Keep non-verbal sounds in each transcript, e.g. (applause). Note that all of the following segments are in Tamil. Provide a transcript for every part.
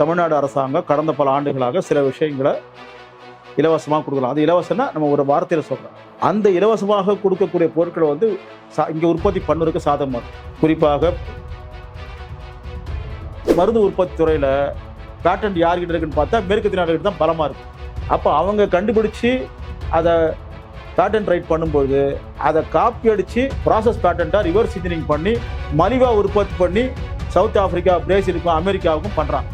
தமிழ்நாடு அரசாங்கம் கடந்த பல ஆண்டுகளாக சில விஷயங்களை இலவசமாக கொடுக்கலாம். அது இலவசம்னா நம்ம ஒரு வார்த்தையில் சொல்கிறோம் அந்த இலவசமாக கொடுக்கக்கூடிய பொருட்களை வந்து சா இங்கே உற்பத்தி பண்ணுறதுக்கு சாதகமாக இருக்கும் குறிப்பாக மருந்து உற்பத்தி துறையில் பேட்டன்ட் யார்கிட்ட இருக்குன்னு பார்த்தா மேற்கு நாடுகிட்ட தான் பலமாக இருக்கும் அப்போ அவங்க கண்டுபிடிச்சி அதை பேட்டன்ட் ரைட் பண்ணும்போது அதை காப்பி அடித்து ப்ராசஸ் பேட்டண்ட்டாக ரிவர்ஸ் இன்ஜினியரிங் பண்ணி மலிவாக உற்பத்தி பண்ணி சவுத் ஆப்பிரிக்கா பிரேசிலுக்கும் அமெரிக்காவுக்கும் பண்ணுறாங்க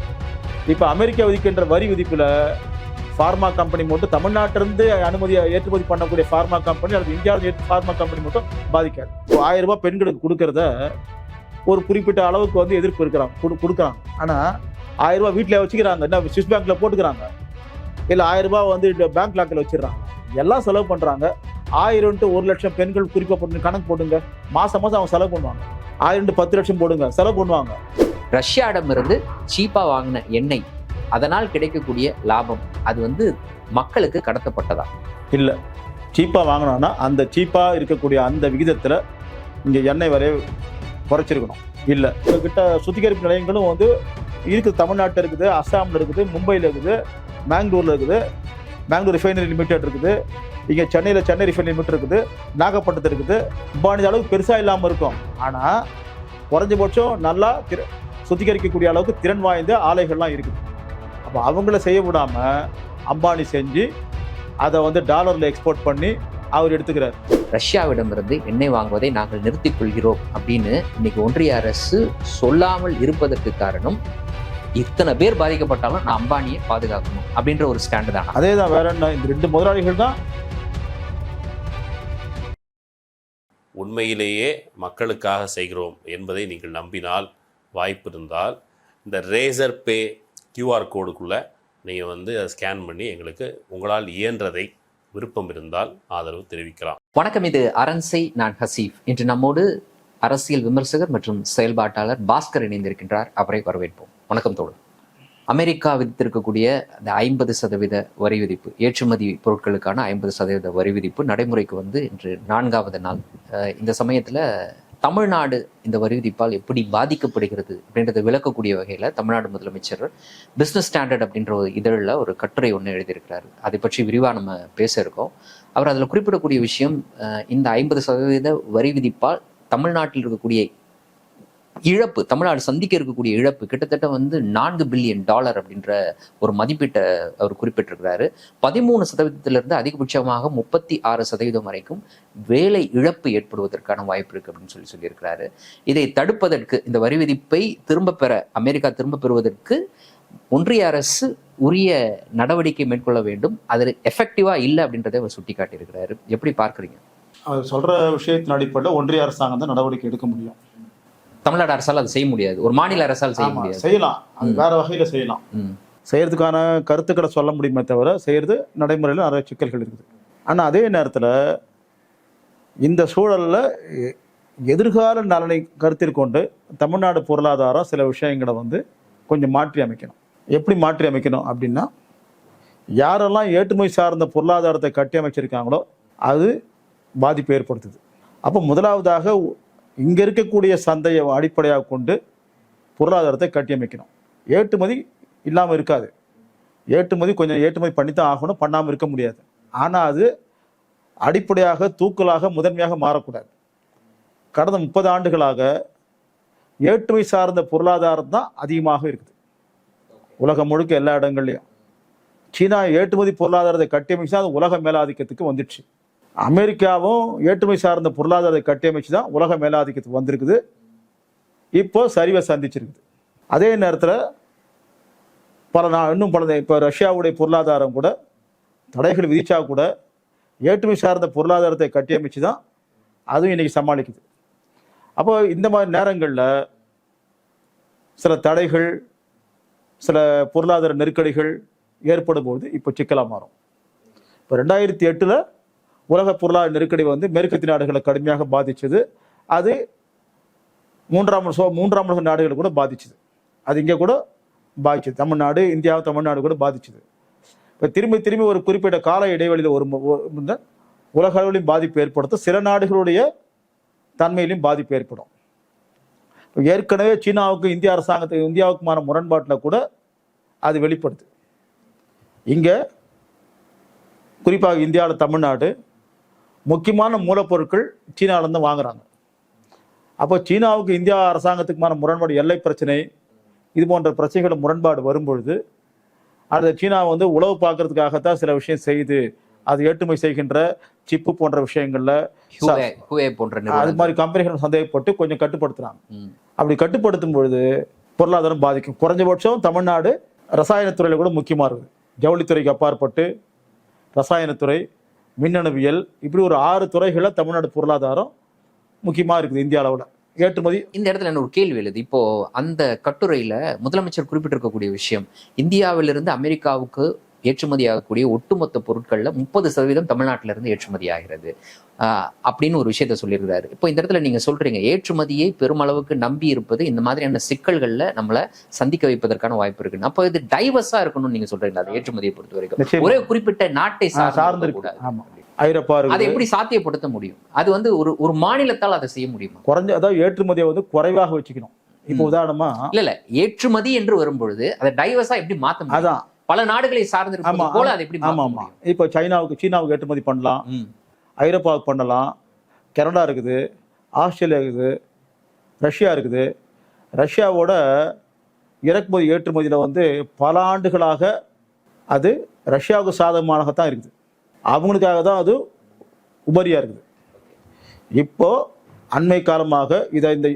இப்போ அமெரிக்கா விதிக்கின்ற வரி விதிப்பில் ஃபார்மா கம்பெனி மட்டும் தமிழ்நாட்டிலிருந்து அனுமதி ஏற்றுமதி பண்ணக்கூடிய ஃபார்மா கம்பெனி அல்லது இந்தியாவில் ஃபார்மா கம்பெனி மட்டும் பாதிக்காது. இப்போ ஆயிரம் ரூபாய் பெண்களுக்கு கொடுக்கறத ஒரு குறிப்பிட்ட அளவுக்கு வந்து எதிர்ப்பு இருக்கிறாங்க கொடு கொடுக்குறாங்க. ஆனால் ஆயிரம் ரூபாய் வீட்டில் வச்சுக்கிறாங்க என்ன சுவிஸ் பேங்க்கில் போட்டுக்கிறாங்க. இல்லை ஆயிரம் ரூபாய் வந்து பேங்க் லாக்கில் வச்சிடுறாங்க. எல்லாம் செலவு பண்ணுறாங்க ஆயிரம் டு ஒரு லட்சம் பெண்கள் குறிப்பாக போட்டு கணக்கு போடுங்க. மாதம் மாதம் அவங்க செலவு பண்ணுவாங்க. ஆயிரம் டு பத்து லட்சம் போடுங்க செலவு பண்ணுவாங்க. ரஷ்யாவிடமிருந்து சீப்பாக வாங்கின எண்ணெய் அதனால் கிடைக்கக்கூடிய லாபம் அது வந்து மக்களுக்கு கடத்தப்பட்டதா? இல்லை. சீப்பாக வாங்கினோன்னா அந்த சீப்பாக இருக்கக்கூடிய அந்த விகிதத்தில் இங்கே எண்ணெய் வரைய குறைச்சிருக்கணும். இல்லை. கிட்ட சுத்திகரிப்பு நிலையங்களும் வந்து இருக்குது. தமிழ்நாட்டில் இருக்குது அஸ்ஸாமில் இருக்குது மும்பையில் இருக்குது மேங்களூரில் இருக்குது மேங்களூர் ரிஃபைனரி லிமிடெட் இருக்குது இங்கே சென்னையில் சென்னை ரிஃபைனரி லிமிடெட் இருக்குது நாகப்பட்டினத்தில் இருக்குது. இம்பானி அளவுக்கு பெருசாக இல்லாமல் இருக்கும். ஆனால் குறைஞ்சபட்சம் நல்லா திரு சுத்திகரிக்கக்கூடிய அளவுக்கு திறன் வாய்ந்த ஆலைகள்லாம் இருக்குது. அப்போ அவங்கள செய்ய விடாமல் அம்பானி செஞ்சு அதை வந்து டாலரில் எக்ஸ்போர்ட் பண்ணி அவர் எடுத்துக்கிறார். ரஷ்யாவிடமிருந்து எண்ணெய் வாங்குவதை நாங்கள் நிறுத்திக் கொள்கிறோம் அப்படின்னு இன்னைக்கு ஒன்றிய அரசு சொல்லாமல் இருப்பதற்கு காரணம் இத்தனை பேர் பாதிக்கப்பட்டாலும் நான் அம்பானியை பாதுகாக்கணும் அப்படின்ற ஒரு ஸ்டாண்டு தான். அதே தான் வேற என்ன இந்த ரெண்டு முதலாளிகள் தான். உண்மையிலேயே மக்களுக்காக செய்கிறோம் என்பதை நீங்கள் நம்பினால் வாய்ப்பு இருந்தால் இந்த ரேசர் பே கியூஆர் கோடுக்குள்ளே நீங்கள் வந்து அதை ஸ்கேன் பண்ணி எங்களுக்கு உங்களால் இயன்றதை விருப்பம் இருந்தால் ஆதரவு தெரிவிக்கலாம். வணக்கம் இது அரண்சை நான் ஹசீஃப். இன்று நம்மோடு அரசியல் விமர்சகர் மற்றும் செயல்பாட்டாளர் பாஸ்கர் இணைந்திருக்கின்றார். அவரை வரவேற்போம். வணக்கம் தோழர். அமெரிக்கா விதித்திருக்கக்கூடிய அந்த ஐம்பது சதவீத வரி விதிப்பு ஏற்றுமதி பொருட்களுக்கான ஐம்பது சதவீத வரி விதிப்பு நடைமுறைக்கு வந்து இன்று நான்காவது நாள். இந்த சமயத்தில் தமிழ்நாடு இந்த வரி விதிப்பால் எப்படி பாதிக்கப்படுகிறது அப்படின்றத விளக்கக்கூடிய வகையில் தமிழ்நாடு முதலமைச்சர் பிஸ்னஸ் ஸ்டாண்டர்ட் அப்படின்ற ஒரு இதழில் ஒரு கட்டுரை ஒன்று எழுதியிருக்கிறாரு. அதை பற்றி விரிவாக நம்ம பேச இருக்கோம். அவர் அதில் குறிப்பிடக்கூடிய விஷயம் இந்த ஐம்பது சதவீத வரி விதிப்பால் தமிழ்நாட்டில் இருக்கக்கூடிய இழப்பு தமிழ்நாடு சந்திக்க இருக்கக்கூடிய இழப்பு கிட்டத்தட்ட வந்து நான்கு பில்லியன் டாலர் அப்படின்ற ஒரு மதிப்பீட்டை அவர் குறிப்பிட்டிருக்கிறாரு. பதிமூணு சதவீதத்திலிருந்து அதிகபட்சமாக முப்பத்தி ஆறு சதவீதம் வரைக்கும் வேலை இழப்பு ஏற்படுவதற்கான வாய்ப்பு இருக்கு அப்படின்னு சொல்லி சொல்லியிருக்கிறாரு. இதை தடுப்பதற்கு இந்த வரி விதிப்பை திரும்ப பெற அமெரிக்கா திரும்ப பெறுவதற்கு ஒன்றிய அரசு உரிய நடவடிக்கை மேற்கொள்ள வேண்டும். அது எஃபெக்டிவா இல்லை அப்படின்றத அவர் சுட்டி காட்டியிருக்கிறாரு எப்படி பார்க்குறீங்க? அவர் சொல்ற விஷயத்தின் அடிப்படையில் ஒன்றிய அரசாங்கம் தான் நடவடிக்கை எடுக்க முடியும். தமிழ்நாடு அரசால் அதை செய்ய முடியாது. ஒரு மாநில அரசால் செய்ய முடியாது. செய்யலாம். அது. வேற வகையில செய்யலாம். செய்யறதுக்கான கருத்துக்களை சொல்ல முடியுமே தவிர செய்யறது நடைமுறையில் நிறைய சிக்கல்கள் இருக்குது. ஆனால் அதே நேரத்தில் இந்த சூழல்ல எதிர்கால நலனை கருத்தில் கொண்டு தமிழ்நாடு பொருளாதாரம் சில விஷயங்களை வந்து கொஞ்சம் மாற்றி அமைக்கணும். எப்படி மாற்றி அமைக்கணும் அப்படின்னா யாரெல்லாம் ஏற்றுமதி சார்ந்த பொருளாதாரத்தை கட்டி அமைச்சிருக்காங்களோ அது பாதிப்பை ஏற்படுத்துது. அப்போ முதலாவதாக இங்கே இருக்கக்கூடிய சந்தையை அடிப்படையாக கொண்டு பொருளாதாரத்தை கட்டியமைக்கணும். ஏற்றுமதி இல்லாமல் இருக்காது. ஏற்றுமதி கொஞ்சம் ஏற்றுமதி பண்ணி தான் ஆகணும் பண்ணாமல் இருக்க முடியாது. ஆனால் அது அடிப்படையாக தூக்கலாக முதன்மையாக மாறக்கூடாது. கடந்த முப்பது ஆண்டுகளாக ஏற்றுமதி சார்ந்த பொருளாதாரம் தான் அதிகமாக இருக்குது. உலகம் முழுக்க எல்லா இடங்கள்லையும். சீனா ஏற்றுமதி பொருளாதாரத்தை கட்டியமைச்சு அது உலக மேலாதிக்கத்துக்கு வந்துடுச்சு. அமெரிக்காவும் ஏற்றுமை சார்ந்த பொருளாதாரத்தை கட்டியமைச்சு தான் உலக மேலாதிக்கத்துக்கு வந்திருக்குது. இப்போ சரிவை சந்திச்சிருக்குது. அதே நேரத்தில் பல நான் இன்னும் பல இப்போ ரஷ்யாவுடைய பொருளாதாரம் கூட தடைகள் விதிச்சா கூட ஏற்றுமை சார்ந்த பொருளாதாரத்தை கட்டியமைச்சு தான் அதுவும் இன்றைக்கி சமாளிக்குது. அப்போ இந்த மாதிரி நேரங்களில் சில தடைகள் சில பொருளாதார நெருக்கடிகள் ஏற்படும் போது இப்போ சிக்கலாக மாறும். இப்போ ரெண்டாயிரத்தி எட்டில் உலக பொருளாதார நெருக்கடி வந்து மேற்கத்திய நாடுகளை கடுமையாக பாதிச்சது. அது மூன்றாம் சோ மூன்றாம் உலக நாடுகளை கூட பாதிச்சுது. அது இங்கே கூட பாதிச்சது. தமிழ்நாடு இந்தியா தமிழ்நாடு கூட பாதிச்சது. இப்போ திரும்பி திரும்பி ஒரு குறிப்பிட்ட கால இடைவெளியில் ஒரு உலக அளவிலையும் பாதிப்பு ஏற்படுத்தும் சில நாடுகளுடைய தன்மையிலும் பாதிப்பு ஏற்படும். இப்போ ஏற்கனவே சீனாவுக்கு இந்திய அரசாங்கத்துக்கு இந்தியாவுக்குமான முரண்பாட்டில் கூட அது வெளிப்படுது. இங்கே குறிப்பாக இந்தியாவில் தமிழ்நாடு முக்கியமான மூலப்பொருட்கள் சீனாவிலேருந்து வாங்குறாங்க. அப்போ சீனாவுக்கு இந்தியா அரசாங்கத்துக்குமான முரண்பாடு எல்லை பிரச்சனை இது போன்ற பிரச்சனைகள் முரண்பாடு வரும்பொழுது அது சீனா வந்து உளவு பார்க்கறதுக்காகத்தான் சில விஷயம் செய்யுது அது ஏற்றுமதி செய்கின்ற சிப்பு போன்ற விஷயங்கள்ல அது மாதிரி கம்பெனிகள் சந்தேகப்பட்டு கொஞ்சம் கட்டுப்படுத்துறாங்க. அப்படி கட்டுப்படுத்தும் பொழுது பொருளாதாரம் பாதிக்கும். குறைஞ்சபட்சம் தமிழ்நாடு ரசாயனத்துறையில கூட முக்கியமாக இருக்குது. ஜவுளித்துறைக்கு அப்பாற்பட்டு ரசாயனத்துறை மின்னணுவியல் இப்படி ஒரு ஆறு துறைகளில் தமிழ்நாடு பொருளாதாரம் முக்கியமாக இருக்குது இந்திய அளவில் ஏற்றுமதி. இந்த இடத்துல என்ன ஒரு கேள்வி எழுது. இப்போ அந்த கட்டுரையில முதலமைச்சர் குறிப்பிட்டிருக்கக்கூடிய விஷயம் இந்தியாவிலிருந்து அமெரிக்காவுக்கு ஏற்றுமதி ஆகக்கூடிய ஒட்டுமொத்த பொருட்கள்ல முப்பது சதவீதம் தமிழ்நாட்டில இருந்து ஏற்றுமதி ஆகிறது அப்படின்னு ஒரு விஷயத்த சொல்லியிருக்காரு இப்போ இந்த இடத்துல நீங்க சொல்றீங்க ஏற்றுமதியை பெருமளவுக்கு நம்பி இருப்பது இந்த மாதிரியான சிக்கல்கள்ல நம்மள சந்திக்க வைப்பதற்கான வாய்ப்பு இருக்கு அப்போ இது டைவர்ஸா இருக்கணும்னு நீங்க சொல்றீங்களா? அது ஏற்றுமதியை பொறுத்த வரைக்கும். ஒரே குறிப்பிட்ட நாட்டை சார்ந்து கூடாது ஐரோப்பா அதை எப்படி சாத்தியப்படுத்த முடியும்? அது வந்து ஒரு ஒரு மாநிலத்தால் அதை செய்ய முடியுமா? குறைஞ்ச அதாவது ஏற்றுமதியை வந்து குறைவாக வச்சுக்கணும். இப்போ உதாரணமா இல்ல இல்ல. ஏற்றுமதி என்று வரும்பொழுது அதை டைவர்ஸா எப்படி மாத்த முடியும்? அதான். பல நாடுகளை சார்ந்து போல அதை எப்படி ஆமா மாத்த ஆமா. முடியும் இப்போ சைனாவுக்கு சீனாவுக்கு ஏற்றுமதி பண்ணலாம். ம். ஐரோப்பாவுக்கு பண்ணலாம். கனடா இருக்குது. ஆஸ்திரேலியா இருக்குது. ரஷ்யா இருக்குது. ரஷ்யாவோட இறக்குமதி ஏற்றுமதியில் வந்து பல ஆண்டுகளாக அது ரஷ்யாவுக்கு சாதகமானதான் இருக்குது. அவங்களுக்காக தான் அது உபரியாக இருக்குது. இப்போ அண்மை காலமாக இதை இந்த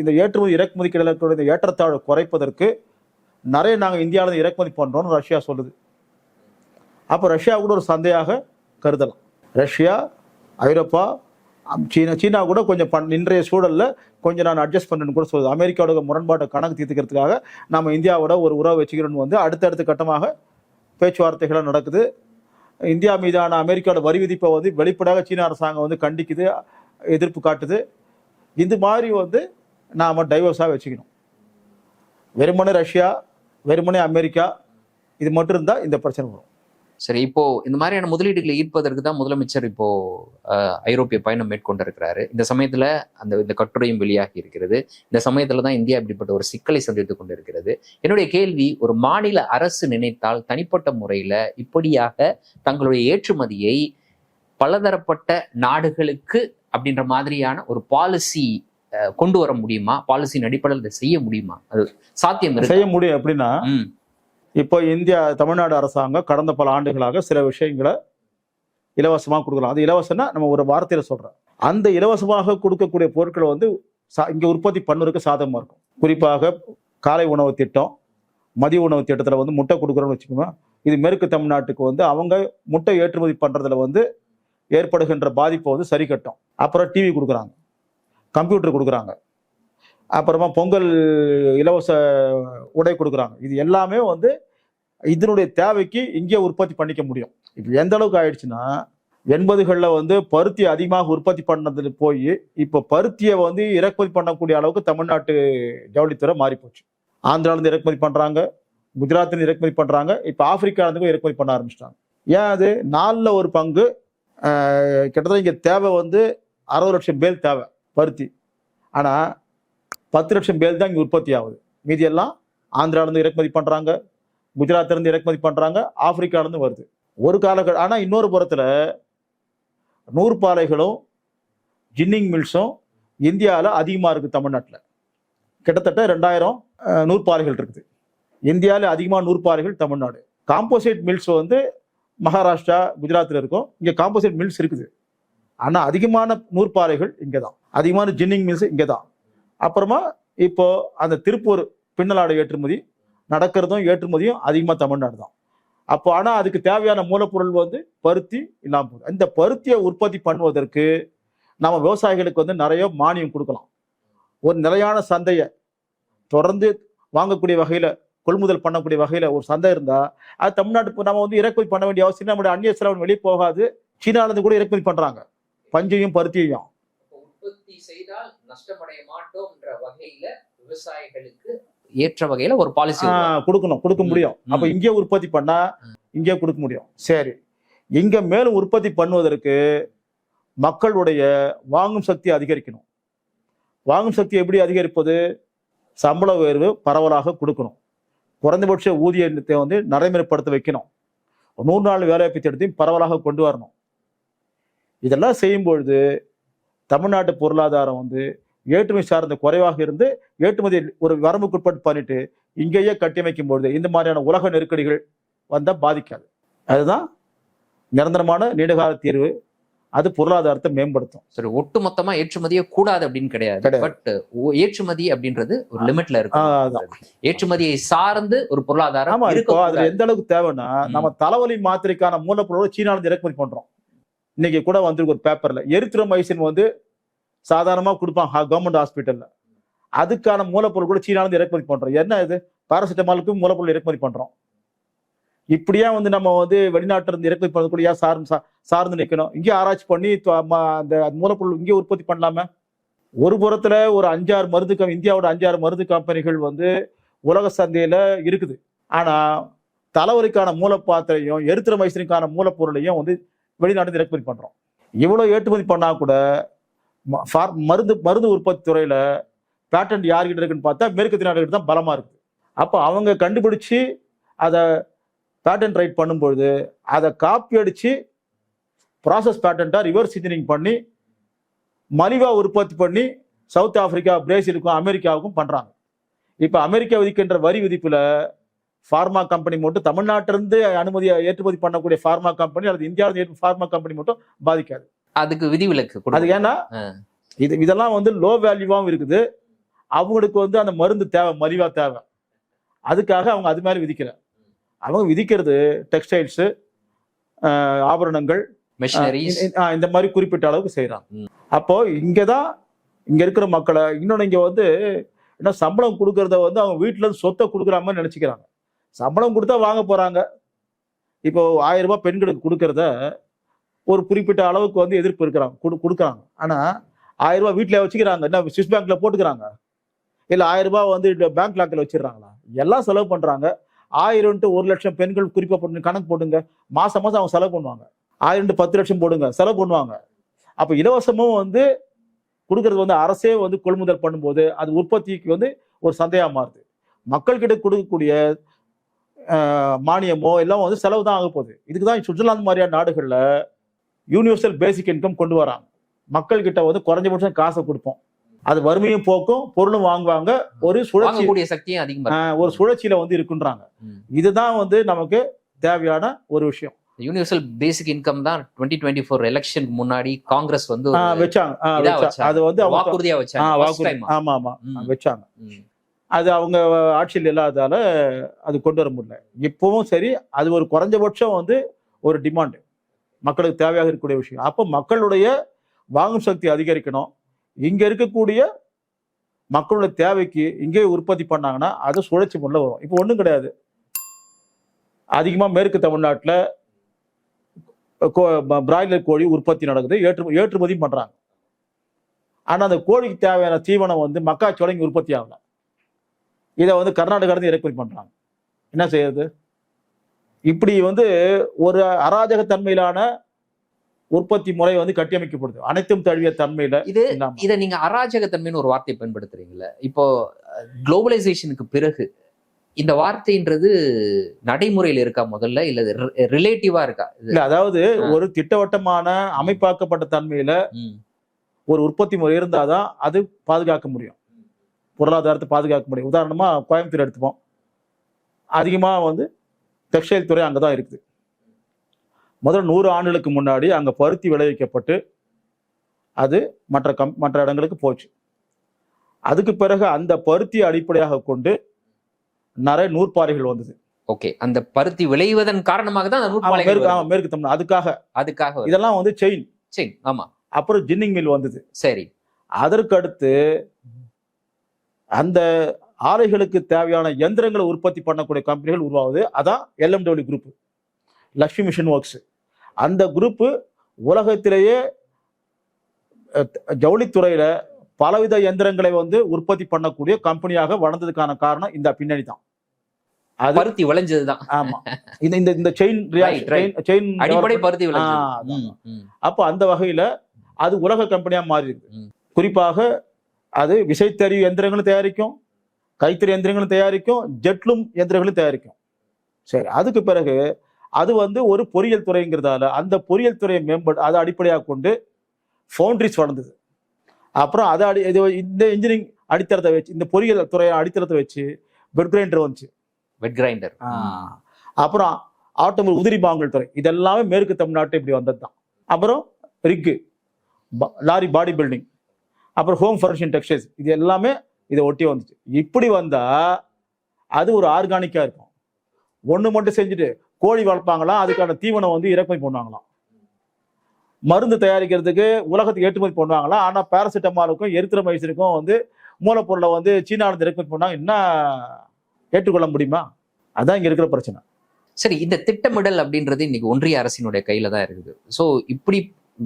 இந்த ஏற்றுமதி இறக்குமதி கிடைக்கக்கூடிய இந்த ஏற்றத்தாழை குறைப்பதற்கு நிறைய நாங்கள் இந்தியாவிலேருந்து இறக்குமதி பண்ணுறோம்னு ரஷ்யா சொல்லுது. அப்போ ரஷ்யா கூட ஒரு சந்தையாக கருதலாம். ரஷ்யா ஐரோப்பா சீனா சீனா கூட கொஞ்சம் பண் இன்றைய சூழலில் கொஞ்சம் நான் அட்ஜஸ்ட் பண்ணுன்னு கூட சொல்லுது. அமெரிக்காவோட முரண்பாட்டை கணக்கு தீர்த்துக்கிறதுக்காக நம்ம இந்தியாவோட ஒரு உறவு வச்சுக்கிறோன்னு வந்து அடுத்தடுத்த கட்டமாக பேச்சுவார்த்தைகளாக நடக்குது. இந்தியா மீதான அமெரிக்காவோட வரி விதிப்பை வந்து வெளிப்படையாக சீன அரசாங்கம் வந்து கண்டிக்குது எதிர்ப்பு காட்டுது. இந்த மாதிரி வந்து நாம் டைவர்ஸாக வச்சுக்கணும். வெறுமனே ரஷ்யா வெறுமனே அமெரிக்கா இது மட்டும் இருந்தால் இந்த பிரச்சனை வரும். சரி இப்போ இந்த மாதிரியான முதலீடுகளை ஈர்ப்பதற்கு தான் முதலமைச்சர் இப்போ ஐரோப்பிய பயணம் மேற்கொண்டிருக்கிறாரு. இந்த சமயத்துல அந்த இந்த கட்டுரையும் வெளியாகி இருக்கிறது. இந்த சமயத்துல தான் இந்தியா இப்படிப்பட்ட ஒரு சிக்கலை சந்தித்துக் கொண்டிருக்கிறது. என்னுடைய கேள்வி ஒரு மாநில அரசு நினைத்தால் தனிப்பட்ட முறையில இப்படியாக தங்களுடைய ஏற்றுமதியை பலதரப்பட்ட நாடுகளுக்கு அப்படின்ற மாதிரியான ஒரு பாலிசி கொண்டு வர முடியுமா? பாலிசியின் அடிப்படையில் இதை செய்ய முடியுமா? அது சாத்தியம் செய்ய முடியும். எப்படின்னா ம். இப்போ இந்தியா தமிழ்நாடு அரசாங்கம் கடந்த பல ஆண்டுகளாக சில விஷயங்களை இலவசமாக கொடுக்கலாம் அது இலவசம்னா நம்ம ஒரு வார்த்தையில சொல்றோம். அந்த இலவசமாக கொடுக்கக்கூடிய பொருட்களை வந்து சா- இங்க உற்பத்தி பண்ணுறதுக்கு சாதகமாக இருக்கும். குறிப்பாக காலை உணவு திட்டம் மதிய உணவு திட்டத்தில் வந்து முட்டை கொடுக்குறோம்னு வச்சுக்கோங்க. இது மேற்கு தமிழ்நாட்டுக்கு வந்து அவங்க முட்டை ஏற்றுமதி பண்றதுல வந்து ஏற்படுகின்ற பாதிப்பை வந்து சரி கட்டும் அப்புறம் டிவி கொடுக்குறாங்க. கம்ப்யூட்டர் கொடுக்குறாங்க. அப்புறமா பொங்கல் இலவச உடை கொடுக்குறாங்க. இது எல்லாமே வந்து இதனுடைய தேவைக்கு இங்கே உற்பத்தி பண்ணிக்க முடியும். இப்போ எந்த அளவுக்கு ஆயிடுச்சுன்னா எண்பதுகளில் வந்து பருத்தி அதிகமாக உற்பத்தி பண்ணதில் போய் இப்போ பருத்தியை வந்து இறக்குமதி பண்ணக்கூடிய அளவுக்கு தமிழ்நாட்டு ஜவுளித்துறை மாறிப்போச்சு. ஆந்திராவிலேருந்து இறக்குமதி பண்ணுறாங்க குஜராத்லேருந்து இறக்குமதி பண்ணுறாங்க இப்போ ஆப்பிரிக்காவிலேருந்து இறக்குமதி பண்ண ஆரம்பிச்சிட்டாங்க. ஏன் அது? நாலில் ஒரு பங்கு கிட்டத்தட்ட இங்கே தேவை வந்து அறுபது லட்சம் பேர் தேவை. பருத்தி. ஆனால் பத்து லட்சம் பேல் தான் இங்கே உற்பத்தி ஆகுது. மீதி எல்லாம் ஆந்திராவிலேருந்து இறக்குமதி பண்ணுறாங்க குஜராத்லேருந்து இறக்குமதி பண்ணுறாங்க ஆப்பிரிக்காலேருந்து வருது. ஒரு காலகட்டம் ஆனால் இன்னொரு புறத்தில் நூற்பாலைகளும் ஜின்னிங் மில்ஸும் இந்தியாவில் அதிகமாக இருக்குது தமிழ்நாட்டில். கிட்டத்தட்ட ரெண்டாயிரம் நூற்பாறைகள் நூற்பாலைகள் இருக்குது. இந்தியாவில் அதிகமாக நூற்பாலைகள் தமிழ்நாடு. காம்போசைட் மில்ஸ் வந்து மகாராஷ்டிரா குஜராத்தில் இருக்கும். இங்கே காம்போசைட் மில்ஸ் இருக்குது. ஆனால் அதிகமான நூற்பாறைகள் இங்கே தான் அதிகமான ஜின்னிங் மில்ஸ் இங்கே தான் அப்புறமா இப்போ அந்த திருப்பூர் பின்னலாடை ஏற்றுமதி நடக்கிறதும் ஏற்றுமதியும் அதிகமாக தமிழ்நாடு தான் அப்போ ஆனால் அதுக்கு தேவையான மூலப்பொருள் வந்து பருத்தி இல்லாமல். போகுது இந்த பருத்தியை உற்பத்தி பண்ணுவதற்கு நம்ம விவசாயிகளுக்கு வந்து நிறைய மானியம் கொடுக்கலாம். ஒரு நிலையான சந்தையை தொடர்ந்து வாங்கக்கூடிய வகையில் கொள்முதல் பண்ணக்கூடிய வகையில் ஒரு சந்தை இருந்தால் அது தமிழ்நாட்டு நம்ம வந்து இறக்குமதி பண்ண வேண்டிய அவசியம் நம்மளுடைய அந்நிய செலவு வெளியே போகாது. சீனாலேருந்து கூட இறக்குமதி பண்ணுறாங்க பஞ்சையும் பருத்தியையும். உற்பத்தி செய்தால் நஷ்டமடைய மாட்டோம் என்ற வகையில விவசாயிகளுக்கு ஏற்ற வகையில ஒரு பாலிசி கொடுக்கணும் கொடுக்க முடியும். அப்ப இங்கே உற்பத்தி பண்ணா இங்கே கொடுக்க முடியும். சரி. இங்க மேலும் உற்பத்தி பண்ணுவதற்கு மக்களுடைய வாங்கும் சக்தி அதிகரிக்கணும். வாங்கும் சக்தி எப்படி அதிகரிப்பது? சம்பள உயர்வு பரவலாக கொடுக்கணும். குறைந்தபட்ச ஊதியத்தை வந்து நடைமுறைப்படுத்த வைக்கணும். நூறு நாள் வேலைவாய்ப்பு திட்டத்தையும் பரவலாக கொண்டு வரணும். இதெல்லாம் செய்யும் பொழுது தமிழ்நாட்டு பொருளாதாரம் வந்து ஏற்றுமதி சார்ந்த குறைவாக இருந்து ஏற்றுமதி ஒரு வரம்புக்குட்பட்டு பண்ணிட்டு இங்கேயே கட்டியமைக்கும் பொழுது இந்த மாதிரியான உலக நெருக்கடிகள் வந்தால் பாதிக்காது அதுதான் நிரந்தரமான நீண்டகால தீர்வு அது பொருளாதாரத்தை மேம்படுத்தும் சரி ஒட்டு மொத்தமா ஏற்றுமதியே கூடாது அப்படின்னு கிடையாது. பட் ஏற்றுமதி அப்படின்றது ஒரு லிமிட்ல ஆ, இருக்கு அதான். ஏற்றுமதியை சார்ந்து ஒரு பொருளாதாரம். அதுல எந்த அளவுக்கு தேவைன்னா. நம்ம தலைவலி மாத்திரைக்கான மூலப்பொருளை சீனால இறக்குமதி பண்றோம் இன்னைக்கு கூட வந்திருக்கு ஒரு பேப்பர்ல எரித்ரோமைசின் வந்து சாதாரணமா கொடுப்பாங்க கவர்மெண்ட் ஹாஸ்பிட்டல்ல அதுக்கான மூலப்பொருள் கூட சீனால இருந்து இறக்குமதி பண்றோம். என்ன இது? பாராசிட்டமாலுக்கும் மூலப்பொருள் இறக்குமதி பண்றோம். இப்படியா வந்து நம்ம வந்து வெளிநாட்டுல இருந்து இறக்குமதி பண்ணக்கூடிய ஏன் சார்ந்து சா- சார்ந்து நிற்கணும் இங்கே ஆராய்ச்சி பண்ணி ம- அந்த மூலப்பொருள் இங்கே உற்பத்தி பண்ணலாமே? ஒரு புறத்துல ஒரு அஞ்சாறு மருந்து கம்- இந்தியாவோட அஞ்சாறு மருந்து கம்பெனிகள் வந்து உலக சந்தையில இருக்குது. ஆனா தலைவருக்கான மூலப்பாத்திரையும் எரித்திரமைசனுக்கான மூலப்பொருளையும் வந்து வெளிநாட்டு இறக்குமதி பண்றோம். இவ்வளவு ஏற்றுமதி பண்ணா கூட ம- ஃபார்- மருந்து மருந்து உற்பத்தி துறையில பேட்டன்ட் யார்கிட்ட இருக்குன்னு பார்த்தா மேற்கத்திய நாடுகிட்ட தான் பலமா இருக்கு. அப்போ அவங்க கண்டுபிடிச்சு அதை பேட்டன்ட் ரைட் பண்ணும்பொழுது அதை காப்பி அடிச்சு ப்ராசஸ் பேட்டன்ட்டா ரிவர்ஸ் இன்ஜினியரிங் பண்ணி மலிவா உற்பத்தி பண்ணி சவுத் ஆப்பிரிக்கா பிரேசிலுக்கும் அமெரிக்காவுக்கும் பண்றாங்க. இப்போ அமெரிக்கா விதிக்கின்ற வரி விதிப்புல ஃபார்மா கம்பெனி மட்டும் தமிழ்நாட்டிலிருந்து அனுமதி ஏற்றுமதி பண்ணக்கூடிய ஃபார்மா கம்பெனி அல்லது இந்தியாவிலிருந்து ஃபார்மா கம்பெனி மட்டும் பாதிக்காது அதுக்கு விதிவிலக்கு அது. ஏன்னா. இது இதெல்லாம் வந்து லோ வேல்யூவாகவும் இருக்குது அவங்களுக்கு வந்து அந்த மருந்து தேவை மலிவா தேவை அதுக்காக அவங்க அது மாதிரி விதிக்கல அவங்க விதிக்கிறது டெக்ஸ்டைல்ஸு ஆபரணங்கள். இந்த- மாதிரி குறிப்பிட்ட அளவுக்கு செய்றாங்க ம். அப்போ இங்க தான் இங்க இருக்கிற மக்களை இன்னொன்னு இங்க வந்து என்ன சம்பளம் கொடுக்கறத வந்து அவங்க வீட்டுல இருந்து சொத்தை கொடுக்குற மாதிரி நினைச்சுக்கிறாங்க சம்பளம் கொடுத்தா வாங்க போறாங்க. இப்போ ஆயிரம் ரூபாய் பெண்களுக்கு கொடுக்கறத ஒரு குறிப்பிட்ட அளவுக்கு வந்து எதிர்ப்பு இருக்கிறாங்க. கொடு கொடுக்குறாங்க. ஆனால் ஆயிரம் ரூபாய் வீட்டில் வச்சுக்கிறாங்க. என்ன சுவிஸ் பேங்க்ல போட்டுக்கிறாங்க? இல்லை ஆயிரம் ரூபாய் வந்து பேங்க் லாக்கில் வச்சிடுறாங்களா? எல்லாம் செலவு பண்றாங்க. ஆயிரம் டு ஒரு லட்சம் பெண்கள் குறிப்பா போட்டு கணக்கு போடுங்க மாசம் மாசம் அவங்க செலவு பண்ணுவாங்க. ஆயிரம் டு பத்து லட்சம் போடுங்க செலவு பண்ணுவாங்க. அப்ப இலவசமும் வந்து கொடுக்கறது வந்து அரசே வந்து கொள்முதல் பண்ணும்போது அது உற்பத்திக்கு வந்து ஒரு சந்தையா மாறுது. மக்கள்கிட்ட கொடுக்கக்கூடிய மானியமோ எல்லாம் வந்து செலவு தான் ஆக போகுது இதுக்கு தான் சுவிட்சர்லாந்து மாதிரியான நாடுகள்ல யூனிவர்சல் பேசிக் இன்கம் கொண்டு வராங்க மக்கள் கிட்ட வந்து குறைஞ்சபட்சம் காசை கொடுப்போம் அது வறுமையும் போக்கும் பொருளும் வாங்குவாங்க ஒரு சுழற்சி சக்தியும் அதிகமா இருக்கு. ஆஹ், ஒரு சுழற்சியில வந்து இருக்குன்றாங்க. இதுதான் வந்து நமக்கு தேவையான ஒரு விஷயம் யூனிவர்சல் பேசிக் இன்கம் தான் டுவெண்ட்டி டுவெண்ட்டி ஃபோர் எலெக்ஷனுக்கு முன்னாடி காங்கிரஸ் வந்து வச்சாங்க. அது வந்து வாக்குறுதியா வச்சாங்க. ஆமா ஆமா. வச்சாங்க. அது அவங்க ஆட்சியில் இல்லாததால் அது கொண்டு வர முடியல. இப்பவும் சரி அது ஒரு குறைஞ்சபட்சம் வந்து ஒரு டிமாண்டு மக்களுக்கு தேவையாக இருக்கக்கூடிய விஷயம். அப்போ மக்களுடைய வாங்கும் சக்தி அதிகரிக்கணும். இங்கே இருக்கக்கூடிய மக்களுடைய தேவைக்கு இங்கே உற்பத்தி பண்ணாங்கன்னா அது சுழற்சி முன்ன வரும். இப்போ ஒன்றும் கிடையாது. அதிகமாக மேற்கு தமிழ்நாட்டில் பிராய்லர் கோழி உற்பத்தி நடக்குது. ஏற்று ஏற்றுமதியும் பண்ணுறாங்க ஆனால் அந்த கோழிக்கு தேவையான தீவனம் வந்து மக்காச்சோளம் உற்பத்தி ஆகலை. இதை வந்து கர்நாடகால இருந்து இறக்குமதி பண்றாங்க. என்ன செய்யறது? இப்படி வந்து ஒரு அராஜக தன்மையிலான உற்பத்தி முறை வந்து கட்டியமைக்கப்படுது. அனைத்தும் தழுவிய தன்மையில இது. இத நீங்க அராஜகத்தன்மைன்னு ஒரு வார்த்தையை பயன்படுத்துறீங்கல்ல? இப்போ குளோபலைசேஷனுக்கு பிறகு இந்த வார்த்தைன்றது நடைமுறையில் இருக்கா முதல்ல? இல்ல ரிலேட்டிவா இருக்கா? இல்ல அதாவது. ஒரு திட்டவட்டமான அமைப்பாக்கப்பட்ட தன்மையில. ஒரு உற்பத்தி முறை இருந்தாதான் அது பாதுகாக்க முடியும். பொருளாதாரத்தை பாதுகாக்க முடியும். உதாரணமா கோயம்புத்தூர் எடுத்துப்போம். அதிகமா வந்து டெக்ஸ்டைல் துறை அங்கதான் இருக்குது. முதல்ல நூறு ஆண்டுகளுக்கு முன்னாடி அங்க பருத்தி விளைவிக்கப்பட்டு அது மற்ற கம் மற்ற இடங்களுக்கு போச்சு. அதுக்கு பிறகு அந்த பருத்தியை அடிப்படையாக கொண்டு நிறைய நூற்பாறைகள் வந்தது. ஓகே. அந்த பருத்தி விளைவதன் காரணமாக தான் மேற்கு ஆமா. மேற்கு தமிழ் அதுக்காக. அதுக்காக. இதெல்லாம் வந்து செயின் சரி ஆமா. அப்புறம் ஜின்னிங் மில் வந்தது. சரி. அதற்கு அடுத்து அந்த ஆலைகளுக்கு தேவையான எந்திரங்களை உற்பத்தி பண்ணக்கூடிய கம்பெனிகள் உருவாகுது. அதான் LMW group Lakshmi machine works அந்த குரூப் உலகத்திலேயே ஜவுளித்துறையில பலவித எந்திரங்களை வந்து உற்பத்தி பண்ணக்கூடிய கம்பெனியாக வளர்ந்ததுக்கான காரணம் இந்த பின்னணி தான். அது பருத்தி விளைஞ்சதுதான். ஆமா. இந்த இந்த இந்த செயின். செயின் அடிப்படை பருத்தி விளைஞ்சது. அப்போ அந்த வகையில அது உலக கம்பெனியா மாறி இருக்கு. குறிப்பாக அது விசைத்தறி எந்திரங்களும் தயாரிக்கும் கைத்தறி எந்திரங்களும் தயாரிக்கும் ஜெட்லும் எந்திரங்களும் தயாரிக்கும். சரி அதுக்கு பிறகு அது வந்து ஒரு பொறியியல் துறைங்கிறதால அந்த பொறியியல் துறையை மேம்படு அதை அடிப்படையாக கொண்டு ஃபவுண்டரிஸ் வளர்ந்தது. அப்புறம் அதை அடி இது இந்த இன்ஜினியரிங் அடித்தளத்தை வச்சு இந்த பொறியியல் துறையை அடித்தளத்தை வச்சு பெட் கிரைண்டர் வந்துச்சு. வெட் கிரைண்டர் அப்புறம் ஆட்டோமொபைல் உதிரி பாகங்கள் துறை இதெல்லாமே மேற்கு தமிழ்நாட்டு இப்படி வந்தது தான் அப்புறம் ரிக்கு லாரி பாடி பில்டிங் அப்புறம் ஹோம் ஃபர்னிஷிங் டெக்ஸ்டைல்ஸ் இது எல்லாமே இதை ஒட்டி வந்துச்சு. இப்படி வந்தா அது ஒரு ஆர்கானிக்கா இருக்கும். ஒண்ணு மட்டும் செஞ்சுட்டு கோழி வளர்ப்பாங்களாம் அதுக்கான தீவனம் வந்து இறக்குமதி பண்ணுவாங்களாம். மருந்து தயாரிக்கிறதுக்கு உலகத்துக்கு ஏற்றுமதி பண்ணுவாங்களாம். ஆனா பேராசிட்டமாலுக்கும் எரித்திரமைசினுக்கும் வந்து மூலப்பொருளை வந்து சீனாவிலிருந்து இறக்குமதி பண்ணாங்க. என்ன ஏற்றுக்கொள்ள முடியுமா? அதான் இங்க இருக்கிற பிரச்சனை. சரி இந்த திட்டமிடல் அப்படின்றது இன்னைக்கு ஒன்றிய அரசினுடைய கையில தான் இருக்குது. ஸோ இப்படி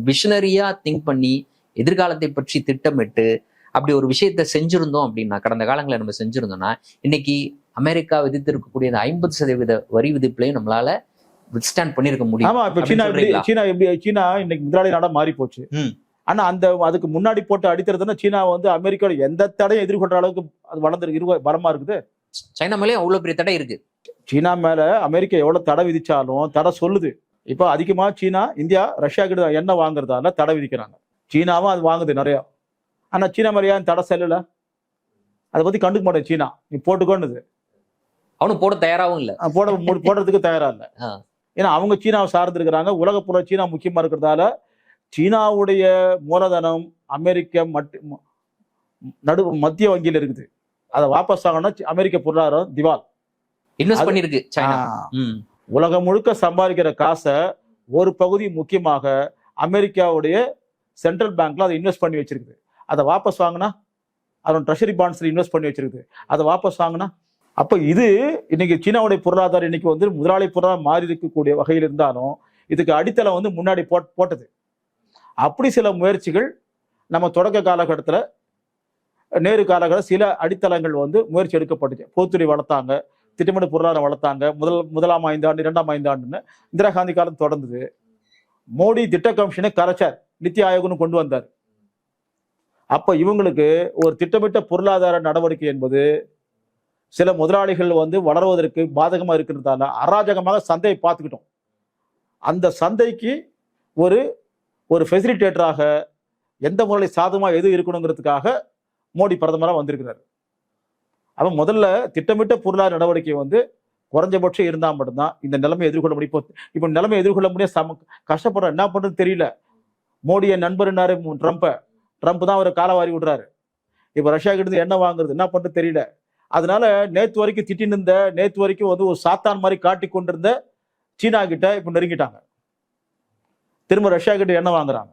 விஷனரியா திங்க் பண்ணி எதிர்காலத்தை பற்றி திட்டமிட்டு அப்படி ஒரு விஷயத்த செஞ்சிருந்தோம் அப்படின்னா கடந்த காலங்களில் நம்ம செஞ்சிருந்தோம்னா இன்னைக்கு அமெரிக்கா விதித்திருக்கக்கூடிய அந்த ஐம்பது சதவீத வரி விதிப்புலையும் நம்மளால வித்ஸ்டாண்ட் பண்ணியிருக்க முடியும் ஆமா இப்ப சீனா? சீனா எப்படி சீனா இன்னைக்கு முதலாளி நாடா மாறி போச்சு. ஆனா அந்த அதுக்கு முன்னாடி போட்டு அடித்தறதுன்னா சீனா வந்து அமெரிக்காவோட எந்த தடையும் எதிர்கொள்ற அளவுக்கு அது வளர்ந்து இருவ பலமா இருக்குது? சைனா மேலேயும் அவ்வளவு பெரிய தடை இருக்கு. சீனா மேல அமெரிக்கா எவ்வளவு தடை விதிச்சாலும் தடை சொல்லுது. இப்போ அதிகமா சீனா இந்தியா ரஷ்யா கிட்ட எண்ணெய் வாங்குறதால தடை விதிக்கிறாங்க. சீனாவும் அது வாங்குது நிறைய. ஆனா சீனா ஏன் தடை செல்லல? அதை பத்தி கண்டுக்க மாட்டேன் சீனா. நீ போட்டுக்கோன்னுது. அவனும் போட தயாராகவும் இல்ல. போட போடுறதுக்கு தயாரா இல்ல. ஏன்னா அவங்க சீனாவை சார்ந்து இருக்கிறாங்க உலகப்புற சீனா முக்கியமா இருக்கிறதால சீனாவுடைய மூலதனம் அமெரிக்க மட்டு ம- நடு மத்திய வங்கியில் இருக்குது. அதை வாபஸ் ஆகணும்னா அமெரிக்க பொருளாதாரம் திவால். இன்வெஸ்ட் பண்ணிருக்கு உலகம் முழுக்க சம்பாதிக்கிற காசை ஒரு பகுதி முக்கியமாக அமெரிக்காவுடைய சென்ட்ரல் பேங்க்ல அதை இன்வெஸ்ட் பண்ணி வச்சிருக்குது. அதை வாபஸ் வாங்கினா அதோட ட்ரெஷரி பாண்ட்ஸ்ல இன்வெஸ்ட் பண்ணி வச்சிருக்குது. அதை வாபஸ் வாங்கினா அப்ப இது இன்னைக்கு சீனாவுடைய பொருளாதாரம் இன்னைக்கு வந்து முதலாளி பொருளாதாரம் மாறி இருக்கக்கூடிய வகையில் இருந்தாலும் இதுக்கு அடித்தளம் வந்து முன்னாடி போட் போட்டது. அப்படி சில முயற்சிகள் நம்ம தொடக்க காலகட்டத்தில் நேரு காலகட்டம் சில அடித்தளங்கள் வந்து முயற்சி எடுக்கப்பட்டுச்சு. பொதுத்துறை வளர்த்தாங்க திட்டமிட பொருளாதாரம் வளர்த்தாங்க முதல் முதலாம் ஐந்தாண்டு இரண்டாம் ஐந்தாண்டுன்னு இந்திரா காந்தி காலம் தொடர்ந்தது. மோடி திட்ட கமிஷனை கரைச்சார். நித்தி ஆயோக்னு கொண்டு வந்தார். அப்ப இவங்களுக்கு ஒரு திட்டமிட்ட பொருளாதார நடவடிக்கை என்பது சில முதலாளிகள் வந்து வளர்வதற்கு பாதகமாக இருக்கிறதால அராஜகமாக சந்தையை பார்த்துக்கிட்டோம். அந்த சந்தைக்கு ஒரு ஒரு ஃபெசிலிட்டேட்டராக எந்த முறையில் சாதகமாக எது இருக்கணுங்கிறதுக்காக மோடி பிரதமராக வந்திருக்கிறார். அப்போ முதல்ல திட்டமிட்ட பொருளாதார நடவடிக்கை வந்து குறைஞ்சபட்சம் இருந்தால் மட்டும்தான் இந்த நிலைமை எதிர்கொள்ள முடியும். இப்போ இப்போ நிலைமை எதிர்கொள்ள முடிய சம கஷ்டப்படுறோம் என்ன பண்ணுறது தெரியல. மோடி என் நண்பர்னாரு ட்ரம்ப்ப ட்ரம்ப் தான் அவரை காலவாரி விடுறாரு. இப்போ ரஷ்யா கிட்ட என்ன வாங்குறது? என்ன பண்றது தெரியல. அதனால நேத்து வரைக்கும் திட்டின்னு இருந்த நேத்து வரைக்கும் வந்து ஒரு சாத்தான் மாதிரி காட்டி கொண்டிருந்த சீனா கிட்ட இப்போ நெருங்கிட்டாங்க. திரும்ப ரஷ்யா கிட்ட எண்ணெய் வாங்குறாங்க.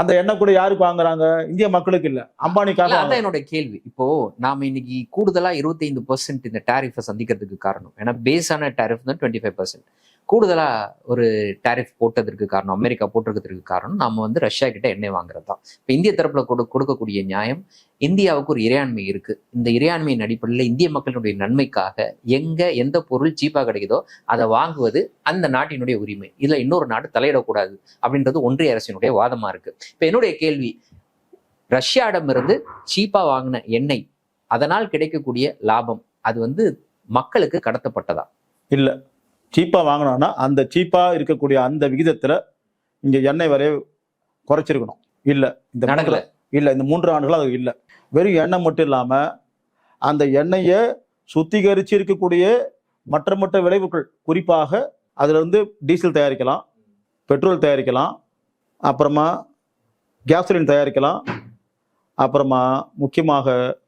அந்த எண்ணெய் கூட யாருக்கு வாங்குறாங்க? இந்திய மக்களுக்கு இல்ல. அம்பானிக்காக. அதான் என்னோட கேள்வி. இப்போ நாம இன்னைக்கு கூடுதலா 25% பர்சன்ட் இந்த டேரிஃபை சந்திக்கிறதுக்கு காரணம். ஏன்னா பேஸான டேரிஃப் தான் டுவெண்ட்டி ஃபைவ் பர்சன்ட் கூடுதலாக ஒரு டேரிஃப் போட்டதற்கு காரணம் அமெரிக்கா போட்டிருக்கிறதுக்கு காரணம் நம்ம வந்து ரஷ்யா கிட்ட எண்ணெய் வாங்குறது தான் இப்போ இந்திய தரப்பில் கொடு கொடுக்கக்கூடிய நியாயம் இந்தியாவுக்கு ஒரு இறையாண்மை இருக்குது இந்த இறையாண்மையின் அடிப்படையில் இந்திய மக்களினுடைய நன்மைக்காக எங்கே எந்த பொருள் சீப்பாக கிடைக்குதோ அதை வாங்குவது அந்த நாட்டினுடைய உரிமை. இதில் இன்னொரு நாடு தலையிடக்கூடாது அப்படின்றது ஒன்றிய அரசினுடைய வாதமாக இருக்குது இப்போ என்னுடைய கேள்வி ரஷ்யாவிடமிருந்து சீப்பாக வாங்கின எண்ணெய் அதனால் கிடைக்கக்கூடிய லாபம் அது வந்து மக்களுக்கு கடத்தப்பட்டதா? இல்லை. சீப்பா வாங்கினோம்னா அந்த சீப்பா இருக்கக்கூடிய அந்த விகிதத்துல இங்க எண்ணெய் வரைய குறைச்சிருக்கணும். இல்ல இந்த நடக்கல. இல்ல இந்த மூன்று ஆண்டுகள் அது இல்ல. வெறும் எண்ணெய் மட்டும் இல்லாம அந்த எண்ணெயை சுத்திகரிச்சு இருக்கக்கூடிய மற்ற மற்ற விளைவுகள் குறிப்பாக அதுல இருந்து டீசல் தயாரிக்கலாம் பெட்ரோல் தயாரிக்கலாம் அப்புறமா கேசோலின் தயாரிக்கலாம் அப்புறமா முக்கியமாக